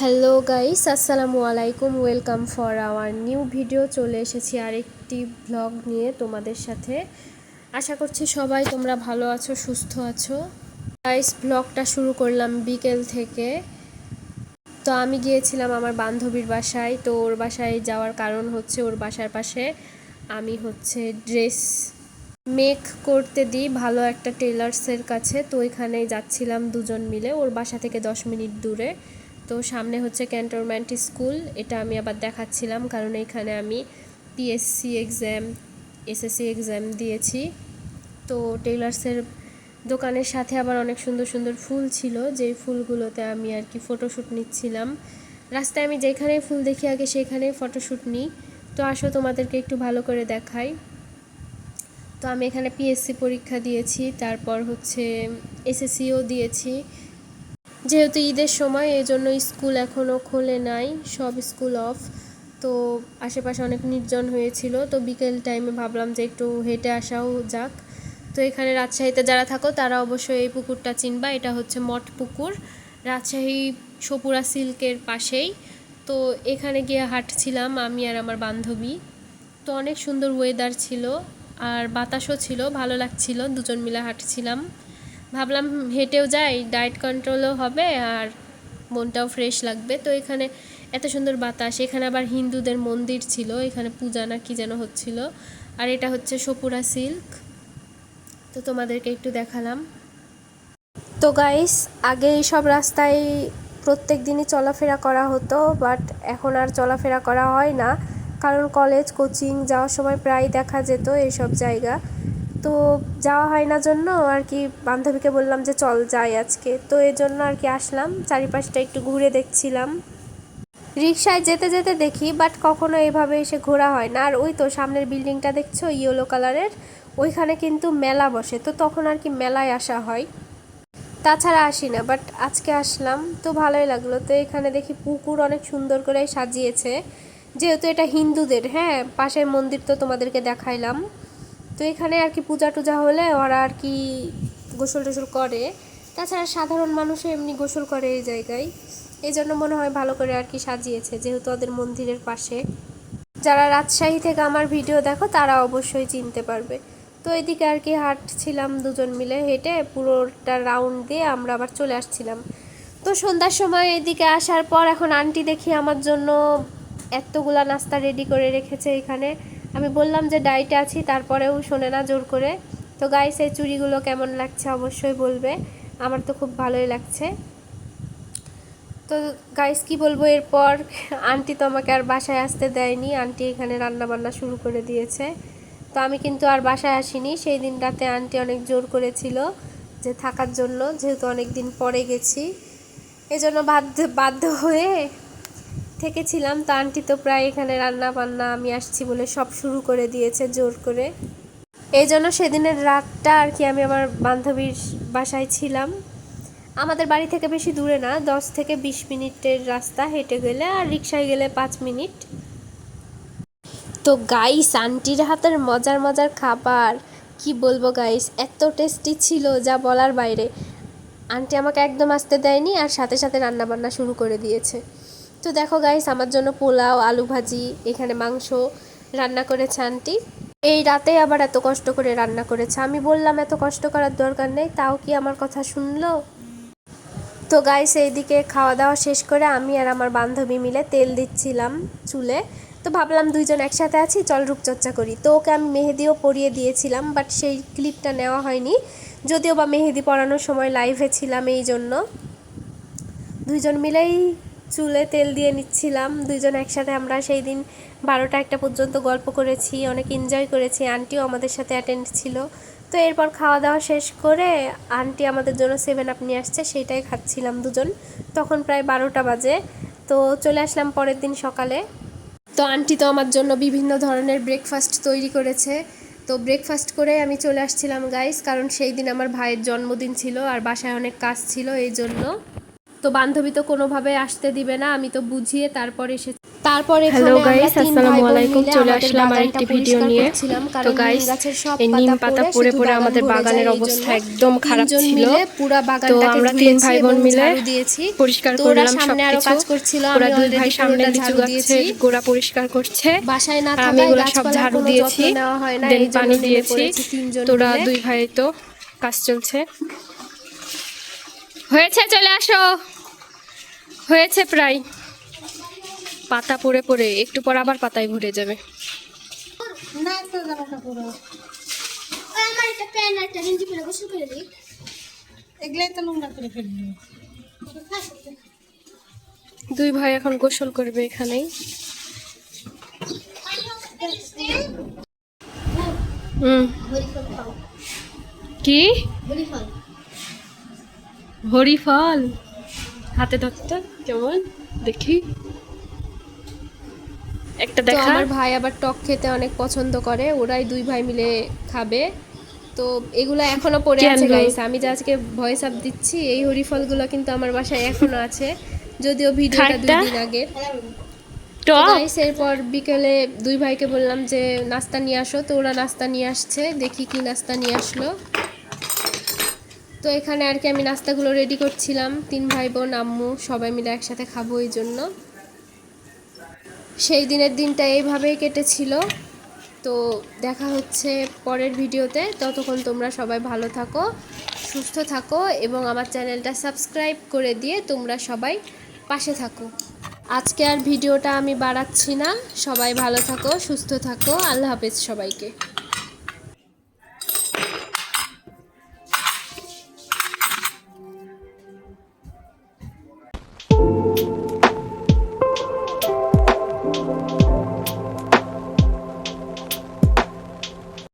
Hello guys আসসালামু আলাইকুম welcome for our new video চলে এসেছি আরেকটি ব্লগ নিয়ে তোমাদের সাথে। আশা করছি সবাই তোমরা ভালো আছো, সুস্থ আছো। গাইস ব্লগটা শুরু করলাম বিকেল থেকে। তো আমি গিয়েছিলাম আমার বান্ধবীর বাসায়। তো ওর বাসায় যাওয়ার কারণ হচ্ছে ওর বাসার পাশে আমি হচ্ছে ড্রেস মেক করতে দিই ভালো একটা টেলার্সের কাছে। তো ওইখানেই যাচ্ছিলাম দুজন মিলে। ওর বাসা থেকে দশ মিনিট দূরে। তো সামনে হচ্ছে ক্যান্টনমেন্ট স্কুল এটা আমি আবার দেখাচ্ছিলাম কারণ এখানে আমি পিএসসি এক্সাম এসএসসি এক্সাম দিয়েছি। তো টেলার্সের দোকানের সাথে আবার অনেক সুন্দর সুন্দর ফুল ছিল, যেই ফুলগুলোতে আমি আর কি ফটোশ্যুট নিচ্ছিলাম। রাস্তায় আমি যেখানে ফুল দেখি আগে সেখানেই ফটোশ্যুট নিই। তো আসো তোমাদেরকে একটু ভালো করে দেখাই। তো আমি এখানে পিএসসি পরীক্ষা দিয়েছি, তারপর হচ্ছে এসএসসিও দিয়েছি। যেহেতু ঈদের সময় এই জন্য স্কুল এখনও খোলে নাই, সব স্কুল অফ। তো আশেপাশে অনেক নির্জন হয়েছিল, তো বিকেল টাইমে ভাবলাম যে একটু হেঁটে আসাও যাক। তো এখানে রাজশাহীতে যারা থাকো, তারা অবশ্যই এই পুকুরটা চিনবা। এটা হচ্ছে মঠ পুকুর, রাজশাহী সপুরা সিল্কের পাশেই। তো এখানে গিয়ে হাঁটছিলাম আমি আর আমার বান্ধবী। তো অনেক সুন্দর ওয়েদার ছিল আর বাতাসও ছিল, ভালো লাগছিল। দুজন মিলে হাঁটছিলাম। ভাবলাম হেঁটেও যাই ডায়েট কন্ট্রোলও হবে আর মনটাও ফ্রেশ লাগবে। তো এখানে এত সুন্দর বাতাস, এখানে আবার হিন্দুদের মন্দির ছিল, এখানে পূজা না কি যেন হচ্ছিল। আর এটা হচ্ছে সপুরা সিল্ক। তো তোমাদেরকে একটু দেখালাম। তো গাইস আগে এইসব রাস্তায় প্রত্যেক দিনই চলাফেরা করা হতো বাট এখন আর চলাফেরা করা হয় না। কারণ কলেজ কোচিং যাওয়ার সময় প্রায় দেখা যেত এইসব জায়গা। তো যাওয়া হয় না জন্য আর কি বান্ধবীকে বললাম যে চল যাই আজকে। তো এই জন্য আর কি আসলাম, চারিপাশটা একটু ঘুরে দেখছিলাম। রিক্সায় যেতে যেতে দেখি বাট কখনো এভাবে এসে ঘোরা হয় না। আর ওই তো সামনের বিল্ডিংটা দেখছ ইয়েলো কালারের ওইখানে কিন্তু মেলা বসে, তো তখন আর কি মেলায় আসা হয়। তাছাড়া আসি না বাট আজকে আসলাম, তো ভালোই লাগল। তো এখানে দেখি পুকুর অনেক সুন্দর করে সাজিয়েছে। যেহেতু এটা হিন্দুদের হ্যাঁ পাশের মন্দির তো তোমাদেরকে দেখাইলাম। তো এখানে আর কি পূজা টুজা হলে ওরা আর কি গোসল টোসল করে। তাছাড়া সাধারণ মানুষও এমনি গোসল করে এই জায়গায়। এই জন্য মনে হয় ভালো করে আর কি সাজিয়েছে, যেহেতু ওদের মন্দিরের পাশে। যারা রাজশাহী থেকে আমার ভিডিও দেখো, তারা অবশ্যই চিনতে পারবে। তো এদিকে আর কি হাঁটছিলাম দুজন মিলে হেঁটে, পুরোটা রাউন্ড দিয়ে আমরা আবার চলে আসছিলাম। তো সন্ধ্যার সময় এদিকে আসার পর এখন আন্টি দেখি আমার জন্য এতগুলা নাস্তা রেডি করে রেখেছে এখানে। আমি বললাম যে ডায়েটে আছি, তারপরেও শোনে না জোর করে। তো গাইস এই চুড়িগুলো কেমন লাগছে অবশ্যই বলবে। আমার তো খুব ভালোই লাগছে। তো গাইস কি বলব, এরপর আন্টি তো আমাকে আর বাসায় আসতে দেয়নি। আন্টি এখানে রান্না বান্না শুরু করে দিয়েছে। তো আমি কিন্তু আর বাসায় আসিনি। সেই দিন রাতে আন্টি অনেক জোর করেছিল যে থাকার জন্য, যেহেতু অনেক দিন পরে গেছি। এই জন্য বাধ্য বাধ্য হয়ে থেকেছিলাম, তো আন্টি তো প্রায় এখানে রান্না বান্না আমি আসছি বলে সব শুরু করে দিয়েছে জোর করে। এই জন্য সেদিনের রাতটা আর কি আমি আমার বান্ধবীর বাসায় ছিলাম। আমাদের বাড়ি থেকে বেশি দূরে না, দশ থেকে বিশ মিনিটের রাস্তা হেঁটে গেলে আর রিক্সায় গেলে পাঁচ মিনিট। তো গাইস আন্টির হাতের মজার মজার খাবার, কি বলব গাইস এত টেস্টি ছিল যা বলার বাইরে। আন্টি আমাকে একদম আসতে দেয়নি আর সাথে সাথে রান্না বান্না শুরু করে দিয়েছে। তো দেখো গাইস আমার জন্য পোলাও, আলু ভাজি, এখানে মাংস রান্না করেছে আন্টি এই রাতে আবার এত কষ্ট করে রান্না করেছে। আমি বললাম, এত কষ্ট করার দরকার নেই, তাও কি আমার কথা শুনলো? তো গাইস এইদিকে খাওয়া দাওয়া শেষ করে আমি আর আমার বান্ধবী মিলে তেল দিচ্ছিলাম চুলে। তো ভাবলাম দুইজন একসাথে আছি, চল রূপচর্চা করি। তো ওকে আমি মেহেদিও পরিয়ে দিয়েছিলাম বাট সেই ক্লিপটা নেওয়া হয়নি। যদিও বা মেহেদি পরানোর সময় লাইভে ছিলাম এই জন্য। দুইজন মিলেই চুলে তেল দিয়ে নিচ্ছিলাম। দুইজন একসাথে আমরা সেই দিন বারোটা একটা পর্যন্ত গল্প করেছি, অনেক এনজয় করেছি। আন্টিও আমাদের সাথে অ্যাটেন্ড ছিল। তো এরপর খাওয়া দাওয়া শেষ করে আন্টি আমাদের জন্য সেভেন আপ নিয়ে আসছে, সেইটাই খাচ্ছিলাম দুজন। তখন প্রায় বারোটা বাজে। তো চলে আসলাম পরের দিন সকালে। তো আন্টি তো আমার জন্য বিভিন্ন ধরনের ব্রেকফাস্ট তৈরি করেছে। তো ব্রেকফাস্ট করে আমি চলে আসছিলাম গাইস কারণ সেই দিন আমার ভাইয়ের জন্মদিন ছিল আর বাসায় অনেক কাজ ছিল, এই জন্য তো বান্ধবী তো কোনোভাবে আসতে দিবে না আমি তো বুঝিয়ে তারপর এসে তারপর হ্যালো গাইস আসসালামু আলাইকুম চলে আসলাম বাগানটা আরেকটি ভিডিও নিয়ে। তো গাইস সব এই নিম পাতা পড়ে পড়ে আমাদের বাগানের অবস্থা একদম খারাপ ছিল। তো আমরা তিন ভাই বোন মিলে ঝাড়ু দিয়েছি। পরিষ্কার করলাম সামনে আরও সবকিছু কাজ করছিল ওরা আমি দুই ভাই সামনে লিচু গাছের গোড়া পরিষ্কার করছে। বাসায় না আর আমি থাকায় সব ঝাড়ু দিয়েছি। হয় না দেন পানি দিয়েছি। তোরা দুই ভাই তো কাজ চলছে। হয়েছে চলে আসো। হয়েছে প্রায়। পাতা পড়ে পড়ে একটু পর আবার পাতায় ভরে যাবে। দিই। ভাই এখন গোসল করবে এখানেই। হুম। হরিফল কি? হরিফল হরি ফল। হাতে ধরতে কেমন? দেখি। একটা দেখা। আমার ভাই আবার টক খেতে অনেক পছন্দ করে ওরাই দুই ভাই মিলে খাবে। তো এগুলো এখনও পড়ে আছে? গাইস আমি যে আজকে ভয়েস আপ দিচ্ছি এই হরিফলগুলো কিন্তু আমার বাসায় এখনও আছে। যদিও ভিডিওটা দুই দিন আগে। গাইস এরপর বিকেলে দুই ভাইকে বললাম যে নাস্তা নিয়ে আসো। তো ওরা নাস্তা নিয়ে আসছে দেখি কি নাস্তা নিয়ে আসলো। তো এখানে আর কি আমি নাস্তাগুলো রেডি করছিলাম। তিন ভাই বোন, আম্মু সবাই মিলে একসাথে খাব এই জন্য। সেই দিনের দিনটা এইভাবেই কেটেছিল। তো দেখা হচ্ছে পরের ভিডিওতে। ততক্ষণ তোমরা সবাই ভালো থাকো, সুস্থ থাকো এবং আমার চ্যানেলটা সাবস্ক্রাইব করে দিয়ে তোমরা সবাই পাশে থাকো। আজকে আর ভিডিওটা আমি বাড়াচ্ছি না। সবাই ভালো থাকো, সুস্থ থাকো। আল্লাহ হাফেজ সবাইকে।